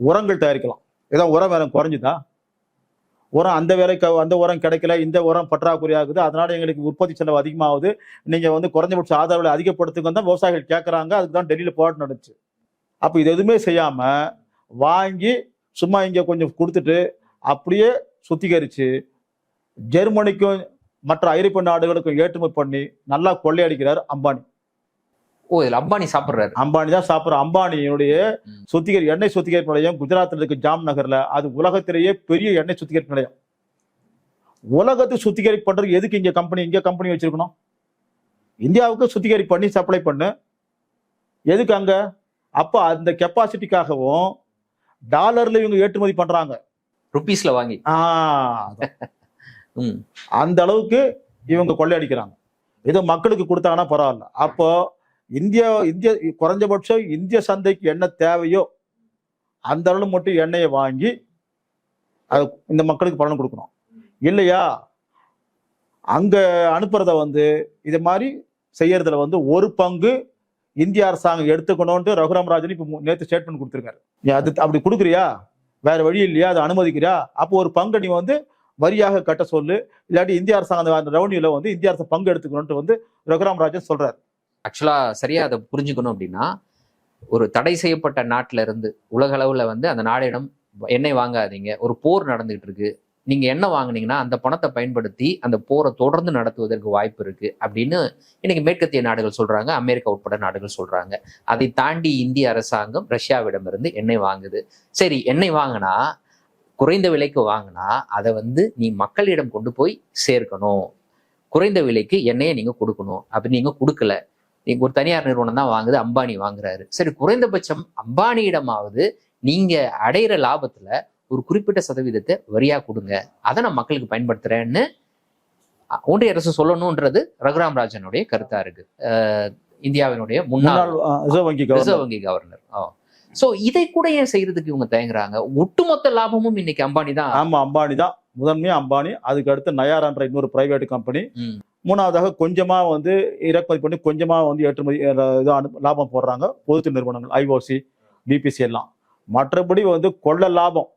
உரங்கள் தயாரிக்கலாம். ஏதோ உரம் வேலை குறைஞ்சுதா? உரம் அந்த வேலைக்கு அந்த உரம் கிடைக்கல இந்த உரம் பற்றாக்குறையாகுது அதனால எங்களுக்கு உற்பத்தி செலவு அதிகமாகுது. நீங்கள் வந்து குறைஞ்சபட்ச ஆதார விலை அதிகப்படுத்துங்க தான் விவசாயிகள் கேட்குறாங்க அதுக்கு தான் டெல்லியில் போராட்டம் நடந்துச்சு. அப்போ இது எதுவுமே செய்யாமல் வாங்கி சும்மா இங்கே கொஞ்சம் கொடுத்துட்டு அப்படியே சுத்திகரித்து ஜெர்மனிக்கும் மற்ற ஐரோப்பிய நாடுகளுக்கும் ஏற்றுமதி பண்ணி நல்லா கொள்ளையடிக்கிறார் அம்பானி. ஓ இதுல அம்பானி சாப்பிடுறாரு. அம்பானி தான் சாப்பிட்ற அம்பானியினுடைய. சுத்திகரி எண்ணெய் சுத்திகரிப்பு நிலையம் குஜராத்தில் இருக்கு ஜாம் நகர்ல. அது உலகத்திலேயே பெரிய எண்ணெய் சுத்திகரிப்பு நிலையம். உலகத்துக்கு சுத்திகரிப்பு பண்றதுக்கு எதுக்கு இங்க கம்பெனி இங்க கம்பெனி வச்சிருக்கணும்? இந்தியாவுக்கு சுத்திகரிப்பு பண்ணி சப்ளை பண்ணு. எதுக்கு அங்க? அப்ப அந்த கெப்பாசிட்டிக்காகவும் டாலர்ல இவங்க ஏற்றுமதி பண்றாங்க. ருபீஸ்ல வாங்கி. (laughs) அந்த அளவுக்கு இவங்க கொள்ளையடிக்கிறாங்க. ஏதோ மக்களுக்கு கொடுத்தாங்கன்னா பரவாயில்ல. அப்போ இந்தியா இந்திய குறைஞ்சபட்சம் இந்திய சந்தைக்கு என்ன தேவையோ அந்த அளவு மட்டும் எண்ணெயை வாங்கி அது இந்த மக்களுக்கு பலன் கொடுக்கணும். இல்லையா? அங்கே அனுப்புறத வந்து இது மாதிரி செய்யறதுல வந்து ஒரு பங்கு இந்திய அரசாங்கம் எடுத்துக்கணும்ட்டு ரகுராம் ராஜன் இப்போ நேற்று ஸ்டேட்மெண்ட் கொடுத்துருக்காரு. நீ அது அப்படி கொடுக்குறியா? வேற வழி இல்லையா? அதை அனுமதிக்கிறியா? அப்போ ஒரு பங்கு நீ வந்து வரியாக கட்ட சொல்லு. இல்லாட்டி இந்திய அரசாங்கம் அந்த ரெவன்யூல வந்து இந்திய அரசு பங்கு எடுத்துக்கணும்ட்டு வந்து ரகுராம் ராஜன் சொல்றாரு. ஆக்சுவலாக சரியாக அதை புரிஞ்சுக்கணும் அப்படின்னா ஒரு தடை செய்யப்பட்ட நாட்டில் இருந்து உலக அளவில் வந்து அந்த நாடிடம் எண்ணெய் வாங்காதீங்க. ஒரு போர் நடந்துகிட்டு இருக்கு. நீங்க எண்ணெய் வாங்கினீங்கன்னா அந்த பணத்தை பயன்படுத்தி அந்த போரை தொடர்ந்து நடத்துவதற்கு வாய்ப்பு இருக்கு அப்படின்னு இன்னைக்கு மேற்கத்திய நாடுகள் சொல்றாங்க. அமெரிக்கா உட்பட நாடுகள் சொல்றாங்க. அதை தாண்டி இந்திய அரசாங்கம் ரஷ்யாவிடமிருந்து எண்ணெய் வாங்குது. சரி எண்ணெய் வாங்கினா குறைந்த விலைக்கு வாங்கினா அதை வந்து நீ மக்களிடம் கொண்டு போய் சேர்க்கணும். குறைந்த விலைக்கு எண்ணெயை நீங்க கொடுக்கணும். அப்படி நீங்க கொடுக்கல. நீங்க ஒரு தனியார் நிறுவனம் தான் வாங்குது அம்பானி வாங்குறாரு. சரி குறைந்தபட்சம் அம்பானியிடமாவது நீங்க அடையிற லாபத்துல ஒரு குறிப்பிட்ட சதவீதத்தை வரியா கொடுங்க. அதை நான் மக்களுக்கு பயன்படுத்துறேன்னு ஒன்றிய அரசு சொல்லணும்ன்றது ரகுராம் ராஜனுடைய கருத்தா இருக்கு. இந்தியாவினுடைய முன்னாள் ரிசர்வ் வங்கி கவர்னர் ரிசர்வ் வங்கி கவர்னர் சோ இதை கூட ஏன் செய்யறதுக்கு இவங்க தயங்குறாங்க? ஒட்டுமொத்த லாபமும் இன்னைக்கு அம்பானி தான். ஆமா அம்பானி தான். முதன்மையா அம்பானி அதுக்கு அடுத்து நயாரான்ற இன்னொரு பிரைவேட் கம்பெனி. மூணாவதாக கொஞ்சமா வந்து இறக்குமதி பண்ணி கொஞ்சமா வந்து ஏற்றுமதி இது அனு- லாபம் போடுறாங்க. பொதுத்து நிறுவனங்கள் ஐஓசி பிபிசி எல்லாம். மற்றபடி வந்து கொள்ள லாபம்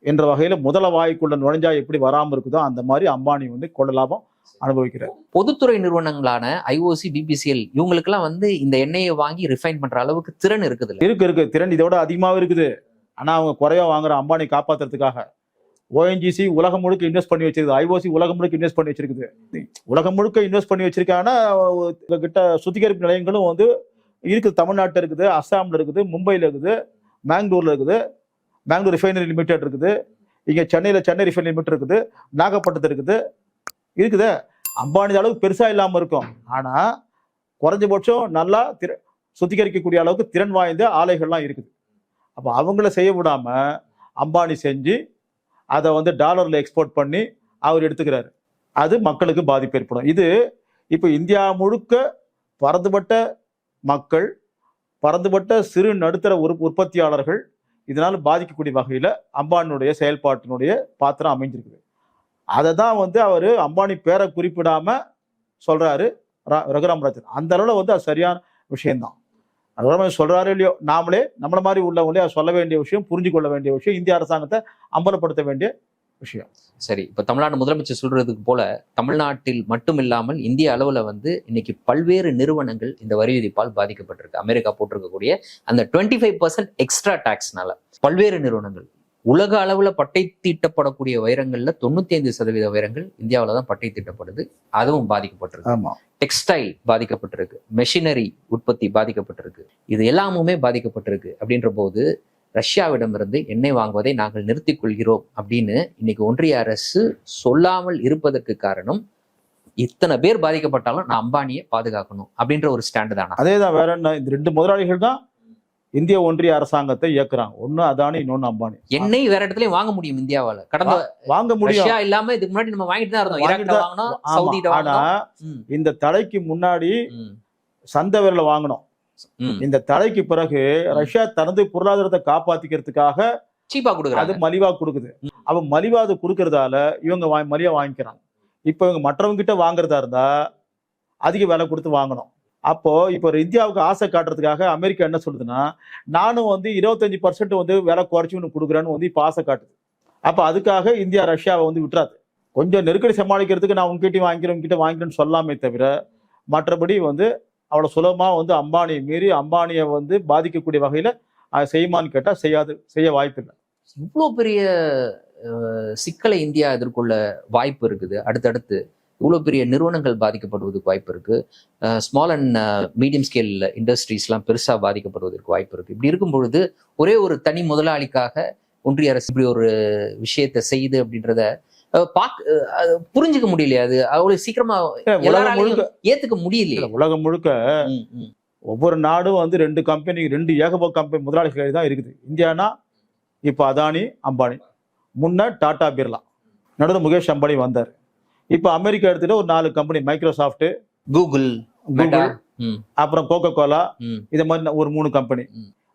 என்ற வகையில முதல வாய்க்குள்ள நுழைஞ்சா எப்படி வராம இருக்குதோ அந்த மாதிரி அம்பானி வந்து கொள்ள லாபம் அனுபவிக்கிறார். பொதுத்துறை நிறுவனங்களான ஐஓசி பிபிசிஎல் இவங்களுக்கெல்லாம் வந்து இந்த எண்ணெயை வாங்கி ரிஃபைன் பண்ற அளவுக்கு திறன் இருக்குது இருக்கு இருக்கு. திறன் இதோட அதிகமாவே இருக்குது. ஆனா அவங்க குறைவா வாங்குற அம்பானி காப்பாத்துறதுக்காக. ஓஎன்ஜிசி உலகம் முழுக்க இன்வெஸ்ட் பண்ணி வச்சிருக்குது. ஐஓசி உலகம் முழுக்க இன்வெஸ்ட் பண்ணி வச்சிருக்குது. உலகம் முழுக்க இன்வெஸ்ட் பண்ணி வச்சிருக்காங்கன்னா கிட்ட சுத்திகரிப்பு நிலையங்களும் வந்து இருக்குது தமிழ்நாட்டில் இருக்குது அஸ்ஸாம்ல இருக்குது மும்பையில் இருக்குது மேங்களூரில் இருக்குது மேங்களூர் ரிஃபைனரி லிமிடெட் இருக்குது. இங்கே சென்னையில் சென்னை ரிஃபைனரி லிமிடெட் இருக்குது. நாகப்பட்டினத்தில் இருக்குது. இருக்குது. அம்பானி அளவுக்கு பெருசாக இல்லாமல் இருக்கும். ஆனால் குறைஞ்சபட்சம் நல்லா திற சுத்திகரிக்கக்கூடிய அளவுக்கு திறன் வாய்ந்த ஆலைகள்லாம் இருக்குது. அப்போ அவங்கள செய்ய விடாமல் அம்பானி செஞ்சு அதை வந்து டாலரில் எக்ஸ்போர்ட் பண்ணி அவர் எடுத்துக்கிறாரு. அது மக்களுக்கு பாதிப்பு ஏற்படும். இது இப்போ இந்தியா முழுக்க பரந்துபட்ட மக்கள் பரந்துபட்ட சிறு நடுத்தர உற் உற்பத்தியாளர்கள் இதனால் பாதிக்கக்கூடிய வகையில் அம்பானியுடைய செயல்பாட்டினுடைய பாத்திரம் அமைஞ்சிருக்குது. அதை தான் வந்து அவர் அம்பானி பேரை குறிப்பிடாம சொல்கிறாரு ர- ரகுராம் ராஜன். அந்த அளவில் வந்து அது சரியான விஷயம்தான். ரகுராம் சொல்கிறாரோ இல்லையோ? நாமளே நம்மளை மாதிரி உள்ளவங்களே சொல்ல வேண்டிய விஷயம் புரிஞ்சு கொள்ள வேண்டிய விஷயம் இந்திய அரசாங்கத்தை அம்பலப்படுத்த வேண்டிய விஷயம். சரி இப்போ தமிழ்நாடு முதலமைச்சர் சொல்றதுக்கு போல தமிழ்நாட்டில் மட்டும் இல்லாமல் இந்திய அளவில் வந்து இன்னைக்கு பல்வேறு நிறுவனங்கள் இந்த வரி விதிப்பால் பாதிக்கப்பட்டிருக்கு. அமெரிக்கா போட்டிருக்கக்கூடிய அந்த டுவெண்ட்டி ஃபைவ் பர்சன்ட் எக்ஸ்ட்ரா டேக்ஸ்னால பல்வேறு நிறுவனங்கள். உலக அளவுல பட்டை தீட்டப்படக்கூடிய வைரங்கள்ல தொண்ணூத்தி ஐந்து சதவீத வைரங்கள் இந்தியாவில தான் பட்டை தீட்டப்படுது. அதுவும் பாதிக்கப்பட்டிருக்கு. ஆமா. டெக்ஸ்டைல் பாதிக்கப்பட்டிருக்கு. மெஷினரி உற்பத்தி பாதிக்கப்பட்டிருக்கு. இது எல்லாமுமே பாதிக்கப்பட்டிருக்கு. அப்படின்ற போது ரஷ்யாவிடமிருந்து எண்ணெய் வாங்குவதை நாங்கள் நிறுத்திக் கொள்கிறோம் அப்படின்னு இன்னைக்கு ஒன்றிய அரசு சொல்லாமல் இருப்பதற்கு காரணம் இத்தனை பேர் பாதிக்கப்பட்டாலும் நான் அம்பானியை பாதுகாக்கணும் அப்படின்ற ஒரு ஸ்டாண்டு தானா? அதே தான் வேற என்ன? இந்த ரெண்டு முதலாளிகள் தான் இந்திய ஒன்றிய அரசாங்கத்தை இயக்குறாங்க. ஒன்னு அதானி இன்னொன்னு அம்பானி. எண்ணெய் வேற இடத்துலயும் வாங்க முடியும் இந்தியாவால. கடந்த வாங்க முடியும். இல்லாம இதுக்கு முன்னாடி நம்ம வாங்கிட்டு தான் இருந்தோம். ஆனா இந்த தடைக்கு முன்னாடி சந்தை விரல வாங்கணும். இந்த தடைக்கு பிறகு ரஷ்யா தனது பொருளாதாரத்தை காப்பாத்திக்கிறதுக்காக சீப்பா அது கொடுக்குறாங்க மலிவா கொடுக்குது. அவ மலிவா அது கொடுக்கறதால இவங்க மலிவா வாங்கிக்கிறாங்க. இப்போ இவங்க மற்றவங்க கிட்ட வாங்குறதா இருந்தா அதிக விலை கொடுத்து வாங்கணும். அப்போ இப்போ ஒரு இந்தியாவுக்கு ஆசை காட்டுறதுக்காக அமெரிக்கா என்ன சொல்லுதுன்னா நானும் வந்து இருபத்தஞ்சு பர்சன்ட் வந்து விலை குறைச்சி ஒன்று கொடுக்குறேன்னு வந்து இப்போ ஆசை காட்டுது. அப்போ அதுக்காக இந்தியா ரஷ்யாவை வந்து விட்டுறாது. கொஞ்சம் நெருக்கடி சமாளிக்கிறதுக்கு நான் உங்ககிட்ட வாங்கிக்கிறேன் உங்ககிட்ட வாங்கிக்கிறேன்னு சொல்லாமே தவிர மற்றபடி வந்து அவ்வளோ சுலபமாக வந்து அம்பானியை மீறி அம்பானியை வந்து பாதிக்கக்கூடிய வகையில் செய்யுமான்னு கேட்டால் செய்யாது செய்ய வாய்ப்பு இல்லை இவ்வளோ பெரிய சிக்கலை இந்தியா எதிர்கொள்ள வாய்ப்பு இருக்குது. அடுத்தடுத்து இவ்வளோ பெரிய நிறுவனங்கள் பாதிக்கப்படுவதற்கு வாய்ப்பு இருக்கு. ஸ்மால் அண்ட் மீடியம் ஸ்கேல் இண்டஸ்ட்ரீஸ்லாம் பெருசாக பாதிக்கப்படுவதற்கு வாய்ப்பு இருக்கு. இப்படி இருக்கும் பொழுது ஒரே ஒரு தனி முதலாளிக்காக ஒன்றிய அரசு இப்படி ஒரு விஷயத்தை செய்யுது அப்படின்றத அஹ், பாக் அஹ், அது புரிஞ்சுக்க முடியலையா அது. அவ்வளவு சீக்கிரமா உலகம் முழுக்க ஏத்துக்க முடியலையே. இல்ல, உலகம் முழுக்க. ஒவ்வொரு நாடும் வந்து ரெண்டு கம்பெனி ரெண்டு ஏகபோக கம்பெனி முதலாளிகள் தான் இருக்குது. இந்தியானா இப்போ அதானி அம்பானி. முன்ன டாடா பிர்லா. நடுவில் முகேஷ் அம்பானி வந்தார். இப்போ அமெரிக்கா எடுத்துட்டு ஒரு நாலு கம்பெனி மைக்ரோசாஃப்ட் கூகுள் கூகுள் அப்புறம் கோகோ கோலா இது மாதிரி ஒரு மூணு கம்பெனி.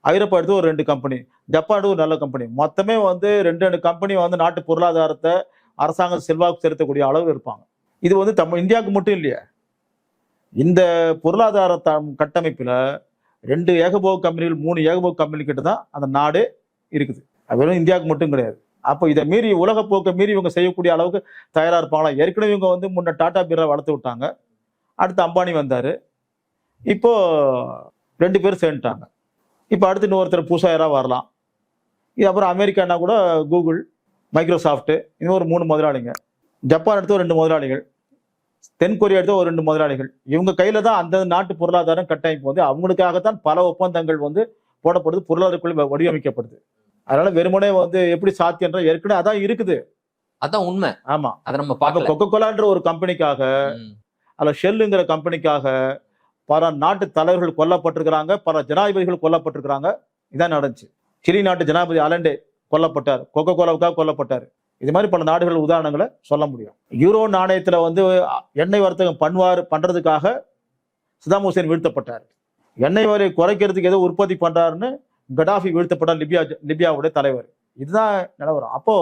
ஐரோப்பா எடுத்து ஒரு ரெண்டு கம்பெனி ஜப்பான் ஒரு நல்ல கம்பெனி மொத்தமே வந்து ரெண்டு ரெண்டு கம்பெனி வந்து நாட்டு பொருளாதாரத்தை அரசாங்கம் செல்வாக்கு செலுத்தக்கூடிய அளவு இருப்பாங்க. இது வந்து தமிழ் இந்தியாவுக்கு மட்டும் இல்லையா. இந்த பொருளாதார த- கட்டமைப்புல ரெண்டு ஏகபோக கம்பெனிகள் மூணு ஏகபோக கம்பெனி கிட்ட தான் அந்த நாடு இருக்குது. அது வெறும் இந்தியாவுக்கு மட்டும் கிடையாது. அப்போ இதை மீறி உலக போக்கை மீறி இவங்க செய்யக்கூடிய அளவுக்கு தயாராக இருப்பாங்களா? ஏற்கனவே இவங்க வந்து முன்ன டாடா பிர்லா வளர்த்து விட்டாங்க. அடுத்து அம்பானி வந்தார். இப்போ ரெண்டு பேரும் சேர்ந்துட்டாங்க. இப்போ அடுத்து இன்னொருத்தர் புதுசாக யாராவது வரலாம். இது அப்புறம் அமெரிக்கானா கூட கூகுள் மைக்ரோசாஃப்ட்டு இன்னும் ஒரு மூணு முதலாளிங்க. ஜப்பான் எடுத்து ஒரு ரெண்டு முதலாளிகள். தென் கொரியா எடுத்து ஒரு ரெண்டு முதலாளிகள். இவங்க கையில் தான் அந்த நாட்டு பொருளாதாரம் கட்டமைப்பு வந்து அவங்களுக்காகத்தான் பல ஒப்பந்தங்கள் வந்து போடப்படுது. பொருளாதாரக்குள்ள வடிவமைக்கப்படுது. அதனால வெறுமனே வந்து எப்படி சாத்தியன்ற ஏற்கனவே அதான் இருக்குது. அதான் உண்மை. ஆமா. அதை நம்ம அப்ப பார்க்கல கொக்கோ கோலான்ற ஒரு கம்பெனிக்காக. அல்ல ஷெல்லுங்கிற கம்பெனிக்காக பல நாட்டு தலைவர்கள் கொல்லப்பட்டிருக்கிறாங்க பல ஜனாதிபதிகள் கொல்லப்பட்டிருக்கிறாங்க. இதான் நடந்துச்சு. சிலி நாட்டு ஜனாதிபதி அலண்டே கொல்லப்பட்டார். கொக்கோ கோலாவுக்காக கொல்லப்பட்டார். இது மாதிரி பல நாடுகள் உதாரணங்களை சொல்ல முடியும். யூரோ நாணயத்துல வந்து எண்ணெய் வர்த்தகம் பண்ணுவார் பண்றதுக்காக சதாம் ஹுசேன் வீழ்த்தப்பட்டார். எண்ணெய் வரை குறைக்கிறதுக்கு ஏதோ உற்பத்தி பண்றாருன்னு கடாஃபி வீழ்த்தப்பட லிபியா லிபியாவுடைய தலைவர். இதுதான் நிலவரம். அப்போ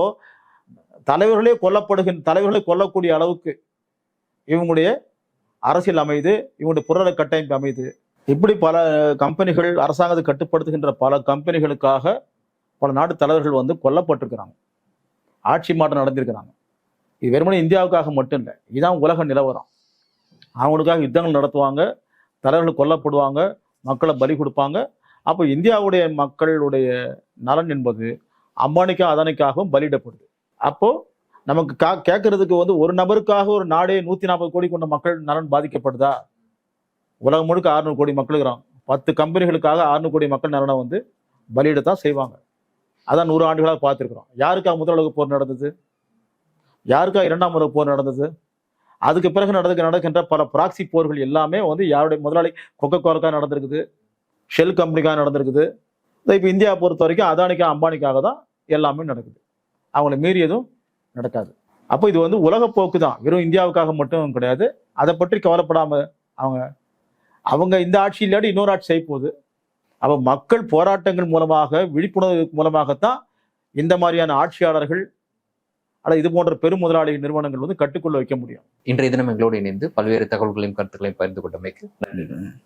தலைவர்களே கொல்லப்படுகின்ற தலைவர்களை கொல்லக்கூடிய அளவுக்கு இவங்களுடைய அரசியல் அமைது இவங்களுடைய பொருளாதார கட்டமைப்பு அமைது. இப்படி பல கம்பெனிகள் அரசாங்கத்தை கட்டுப்படுத்துகின்ற பல கம்பெனிகளுக்காக பல நாட்டு தலைவர்கள் வந்து கொல்லப்பட்டிருக்கிறாங்க. ஆட்சி மாற்றம் நடந்திருக்கிறாங்க. இது வெறுமனே இந்தியாவுக்காக மட்டும் இல்லை இதுதான் உலக நிலவரம். அவங்களுக்காக யுத்தங்கள் நடத்துவாங்க தலைவர்கள் கொல்லப்படுவாங்க மக்களை பலி கொடுப்பாங்க அப்போ இந்தியாவுடைய மக்களுடைய நலன் என்பது அம்பானிக்கா அதனைக்காகவும் பலியிடப்படுது. அப்போ நமக்கு கா கேட்கறதுக்கு வந்து ஒரு நபருக்காக ஒரு நாடே நூத்தி நாற்பது கோடி கொண்ட மக்கள் நலன் பாதிக்கப்படுதா? உலகம் முழுக்க அறுநூறு கோடி மக்கள் பத்து கம்பெனிகளுக்காக அறுநூறு கோடி மக்கள் நலனை வந்து பலியிடத்தான் செய்வாங்க. அதான் நூறு ஆண்டுகளாக பார்த்துருக்குறோம். யாருக்காக முதல் உலக போர் நடந்தது? யாருக்காக இரண்டாம் உலக போர் நடந்தது? அதுக்கு பிறகு நடந்து நடக்கின்ற பல பிராக்சி போர்கள் எல்லாமே வந்து யாருடைய முதலாளி கொக்கோ கோலுக்காக நடந்திருக்குது. ஷெல் கம்பெனிக்காக நடந்திருக்குது. இப்போ இந்தியா பொறுத்த வரைக்கும் அதானிக்கா அம்பானிக்காக தான் எல்லாமே நடக்குது. அவங்களை மீறி எதுவும் நடக்காது. அப்போ இது வந்து உலக போக்கு தான். வெறும் இந்தியாவுக்காக மட்டும் கிடையாது. அதை பற்றி கவலைப்படாம அவங்க அவங்க இந்த ஆட்சி இல்லாட்டி இன்னொரு ஆட்சி செய்ய போகுது. அப்போ மக்கள் போராட்டங்கள் மூலமாக விழிப்புணர்வு மூலமாகத்தான் இந்த மாதிரியான ஆட்சியாளர்கள் அல்ல இது போன்ற பெரும் முதலாளி நிறுவனங்கள் வந்து கட்டுக்குள்ள வைக்க முடியும். இன்றைய தினம் எங்களோடு இணைந்து பல்வேறு தகவல்களையும் கருத்துக்களையும் பகிர்ந்து கொண்டமைக்கு நன்றி.